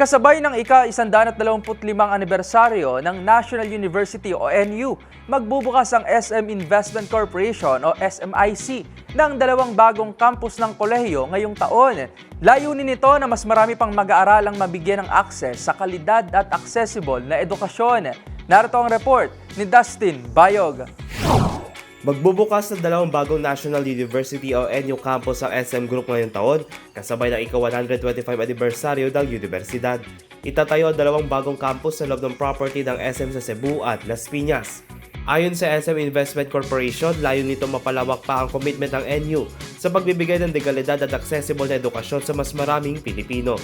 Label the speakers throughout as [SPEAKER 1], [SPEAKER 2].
[SPEAKER 1] Kasabay ng ika-125 anibersaryo ng National University o NU, magbubukas ang SM Investment Corporation o SMIC ng dalawang bagong campus ng kolehiyo ngayong taon. Layunin nito na mas marami pang mag-aaralang mabigyan ng access sa kalidad at accessible na edukasyon. Narito ang report ni Dustin Bayog.
[SPEAKER 2] Magbubukas ng dalawang bagong National University o NU campus ang SM Group ngayong taon, kasabay ng ika-125 anibersaryo ng universidad. Itatayo ang dalawang bagong campus sa loob ng property ng SM sa Cebu at Las Piñas. Ayon sa SM Investment Corporation, layo nito mapalawak pa ang commitment ng NU sa pagbibigay ng dekalidad at accessible na edukasyon sa mas maraming Pilipino.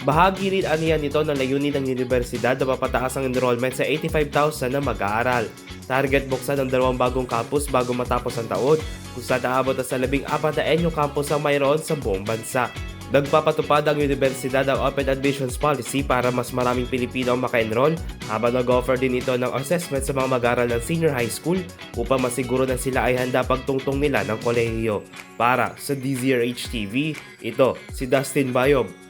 [SPEAKER 2] Bahagi rin aniya nito ng layunin ng universidad na mapataas ang enrollment sa 85,000 na mag-aaral. Target buksan ng dalawang bagong campus bago matapos ang taon, kung saan aabot sa labing apat na NU campus ang mayroon sa buong bansa. Nagpapatupad ang universidad ng Open Admissions Policy para mas maraming Pilipino ang maka-enroll habang nag-offer din ito ng assessment sa mga mag-aaral ng senior high school upang masiguro na sila ay handa pagtungtong nila ng kolehiyo. Para sa DZRH TV, ito si Dustin Bayob.